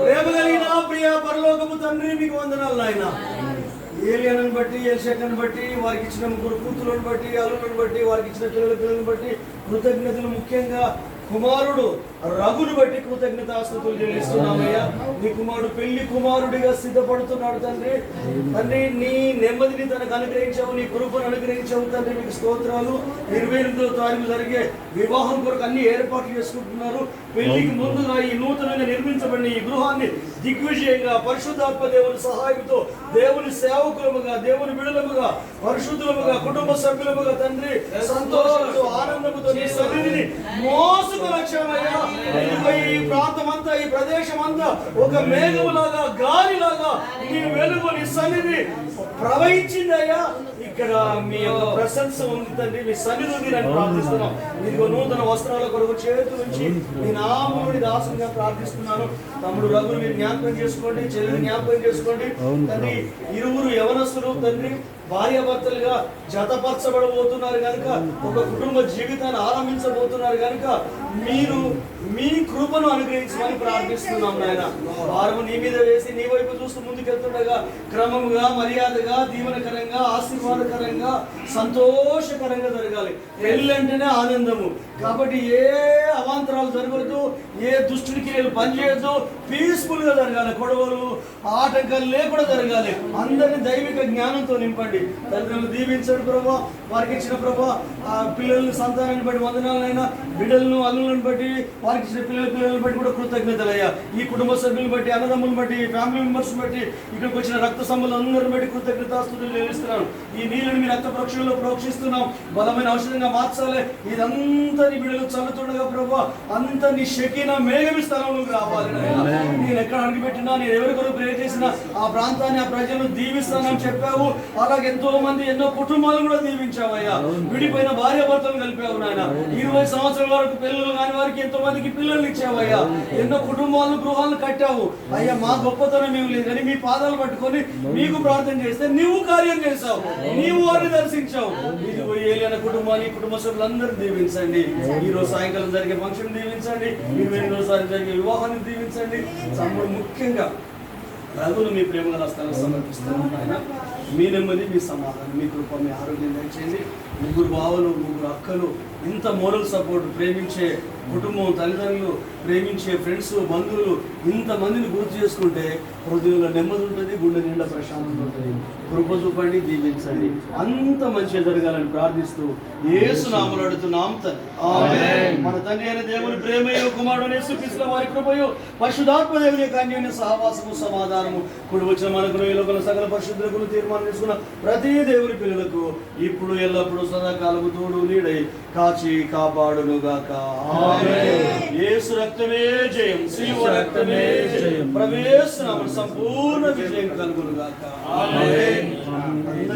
ప్రేమ కలిగిన ప్రియ పరలోకపు తండ్రి మీకు వందనాలు నాయన. ఏలియనను బట్టి ఏషకను బట్టి వారికి ఇచ్చిన ముగ్గురు కూతులను బట్టి అల్లులను బట్టి వారికి ఇచ్చిన పిల్లల పిల్లలను బట్టి కృతజ్ఞతలు ముఖ్యంగా కుమారుడు రఘును బట్టి కృతజ్ఞత ఆస్తుతులు చెల్లిస్తున్నామయ్యా. నీ కుమారుడు పెళ్ళి కుమారుడిగా సిద్ధపడుతున్నాడు తండ్రి. తండ్రి నీ నెమ్మదిని తనకు అనుగ్రహించావు నీ కృపను అనుగ్రహించావు తండ్రి. మీకు స్తోత్రాలు. ఇరవై ఎనిమిదో తారీఖు జరిగే వివాహం కొరకు అన్ని ఏర్పాట్లు చేసుకుంటున్నారు. పెళ్ళికి ముందుగా ఈ నూతనంగా నిర్మించబడిన ఈ గృహాన్ని దిగ్విజయంగా పరిశుద్ధాత్మ దేవుని సహాయంతో దేవుని సేవకులముగా దేవుని బిడలముగా పరిశుద్ధులముగా కుటుంబ సభ్యులముగా తండ్రి సంతోషంతో ఆనందముతో నీ సన్నిధిని మోసుకు లక్ష్యమయ్యా ఈ ప్రాంతం అంతా ఈ ప్రదేశం అంతా ఒక మేఘములాగా గాలిలాగా నీ వెలుగు నీ సన్నిధి ప్రవహించిందయ్యా. ఇక్కడ మీ యొక్క ప్రశంస ఉంది తండ్రి. మీ సన్నిధి ఉంది అని ప్రార్థిస్తున్నాం. ఇదిగో నూతన వస్త్రాల కొరకు చేతు నుంచి మీ నామముని దాసుగా ప్రార్థిస్తున్నాను. తమ్ముడు రఘుని మీరు జ్ఞాపకం చేసుకోండి చెల్లిని జ్ఞాపకం చేసుకోండి. తండ్రి ఇరువురు యవనస్తులు తండ్రి భార్యాభర్తలుగా జతపరచబడబోతున్నారు కనుక ఒక కుటుంబ జీవితాన్ని ఆరంభించబోతున్నారు కనుక మీరు మీ కృపను అనుగ్రహించమని ప్రార్థిస్తున్నాం నాయన. వారు నీ మీద వేసి నీ వైపు చూస్తూ ముందుకెళ్తుండగా క్రమముగా మర్యాదగా దీవెనకరంగా ఆశీర్వాదకరంగా సంతోషకరంగా జరగాలి. పెళ్ళి అంటేనే ఆనందము. కాబట్టి ఏ అవాంతరాలు జరగవద్దు ఏ దుష్టుడికి నేను పనిచేయద్దు పీస్ఫుల్గా జరగాలి గొడవలు ఆటంకాలు లేకుండా జరగాలి. అందరిని దైవిక జ్ఞానంతో నింపండి. తల్లిదండ్రులు దీవించండి ప్రభా వారికి ఇచ్చిన ప్రభా. ఆ పిల్లల్ని సంతానాన్ని బట్టి వందనాలైనా బిడ్డలను అల్లులను బట్టి వారికి ఇచ్చిన పిల్లల పిల్లలను బట్టి కూడా కృతజ్ఞతలయ్యా. ఈ కుటుంబ సభ్యులను బట్టి అన్నదమ్ములను బట్టి ఫ్యామిలీ మెంబర్స్ బట్టి ఇక్కడికి వచ్చిన రక్త సంబంధం అందరిని బట్టి కృతజ్ఞతాస్తులు చెల్లిస్తున్నాను. ఈ నీళ్ళని మీ రక్త ప్రోక్షణలో ప్రోక్షిస్తున్నాం. బలమైన ఔషధంగా మార్చాలి. ఇదంతా నీ బిడ్డలు చల్లుతుండగా ప్రభా. అంత నీ షకీన మేఘమి స్థలంలోకి రావాలి. నేను ఎక్కడ అడుగుపెట్టినా నేను ఎవరి కొరకు ప్రేర్ చేసినా ఆ ప్రాంతాన్ని ఆ ప్రజలను దీవిస్తానని చెప్పావు. అలాగే ఎంతో మంది ఎన్నో కుటుంబాలు కూడా దీవించావయ్యా. విడిపోయిన భార్య భర్తలు కలిపావు నాయన. ఇరవై సంవత్సరాల వరకు పిల్లలు కాని వారికి ఎంతో మందికి పిల్లలు ఇచ్చావయ్యా ఎన్నో కుటుంబాలను గృహాలను కట్టావు. అయ్యా మా గొప్పతనం ఏమి లేదు. కానీ మీ పాదాలు పట్టుకొని మీకు ప్రార్థన చేస్తే నీవు కార్యం చేశావు. నీవు వారిని దర్శించావు. ఇదిగో ఏలియన కుటుంబాన్ని కుటుంబ సభ్యులందరూ దీవించండి. ఈ రోజు సాయంకాలం జరిగే ఫంక్షన్ దీవించండి. ఇరవై సారి జరిగే వివాహాన్ని దీవించండి. తమ్ముడు ముఖ్యంగా రఘులు మీ ప్రేమ హస్తాలను సమర్పిస్తాను ఆయన మీ నెమ్మది మీ సమాధానం మీ కృప మీ ఆరోగ్యం దయచేయండి. ముగ్గురు బావలు ముగ్గురు అక్కలు ఇంత మోరల్ సపోర్ట్ ప్రేమించే కుటుంబం తల్లిదండ్రులు ప్రేమించే ఫ్రెండ్స్ బంధువులు ఇంతమందిని గుర్తు చేసుకుంటే హృదయంలో నెమ్మది ఉంటుంది గుండె నిండా ప్రశాంతత ఉంటుంది. కృప చూపండి దీవించండి అంత మంచిగా జరగాలని ప్రార్థిస్తూ ఏసు నామలాడుతున్నాం మన తండ్రి అయిన దేవుని ప్రేమయో కుమారుడు సుఖిస్తున్న వారి కృపయో పరిశుధాత్మ దేవుని కన్యని సహవాసము సమాధానము కుడి వచ్చిన మనకు ఈ సకల పరిశుద్ధులకు తీర్మానం తీసుకున్న ప్రతి దేవుని పిల్లలకు ఇప్పుడు ఎల్లప్పుడూ సదాకాలము తోడు నీడై కాచి కాపాడునుగాక. యేసు రక్తమే జయం. శివ రక్తమే జయం. ప్రవేశ సంపూర్ణ విజయం కలుగును గాక.